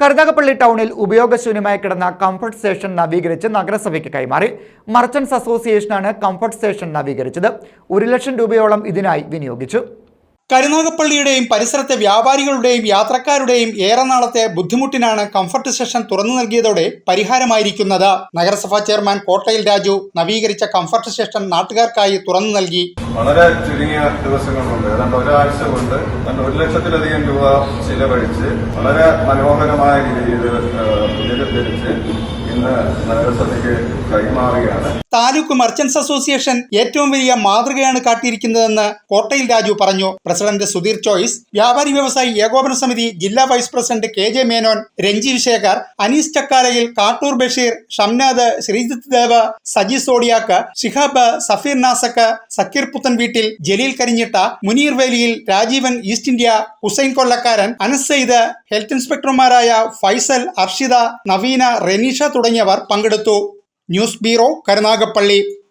കരുനാഗപ്പള്ളി ടൗണിൽ ഉപയോഗശൂന്യമായി കിടന്ന comfort station നവീകരിച്ച് നഗരസഭയ്ക്ക് കൈമാറി. മർച്ചൻസ് അസോസിയേഷനാണ് കംഫർട്ട് സ്റ്റേഷൻ നവീകരിച്ചത്. ഒരു ലക്ഷം രൂപയോളം ഇതിനായി വിനിയോഗിച്ചു. കരുനാഗപ്പള്ളിയുടെയും പരിസരത്തെ വ്യാപാരികളുടെയും യാത്രക്കാരുടെയും ഏറെ നാളത്തെ ബുദ്ധിമുട്ടിനാണ് കംഫർട്ട് സ്റ്റേഷൻ തുറന്നു നൽകിയതോടെ പരിഹാരമായിരിക്കുന്നത്. നഗരസഭാ ചെയർമാൻ കോട്ടയിൽ രാജു നവീകരിച്ച കംഫർട്ട് സ്റ്റേഷൻ നാട്ടുകാർക്കായി തുറന്നു നൽകി. വളരെ ചുരുങ്ങിയ ദിവസങ്ങൾ കൊണ്ട് ഏതാണ്ട് ഒരാഴ്ച കൊണ്ട് ഒരു ലക്ഷത്തിലധികം രൂപ ചിലവഴിച്ച് വളരെ മനോഹരമായ രീതിയിൽ നഗരസഭയ്ക്ക് താലൂക്ക് മർച്ചൻസ് അസോസിയേഷൻ ഏറ്റവും വലിയ മാതൃകയാണ് കാട്ടിയിരിക്കുന്നതെന്ന് കോട്ടയിൽ രാജു പറഞ്ഞു. പ്രസിഡന്റ് സുധീർ ചോയ്സ് വ്യാപാരി വ്യവസായി ഏകോപന സമിതി ജില്ലാ vice president K J Menon Ranji Sekhar Anees Chakkalayil Kattoor Basheer Shamnad Sreejith Dev Saji Zodiac Shihab Safeer Nasak Sakeer Puthen Veettil Jaleel കരിഞ്ഞിട്ട Muneer Veliyil Rajeevan East India Hussain Kollakkaran Anas Saeed health ഇൻസ്പെക്ടർമാരായ Faisal Arshitha Naveena Renisha തുടങ്ങിയവർ പങ്കെടുത്തു. News bureau Karunagappally.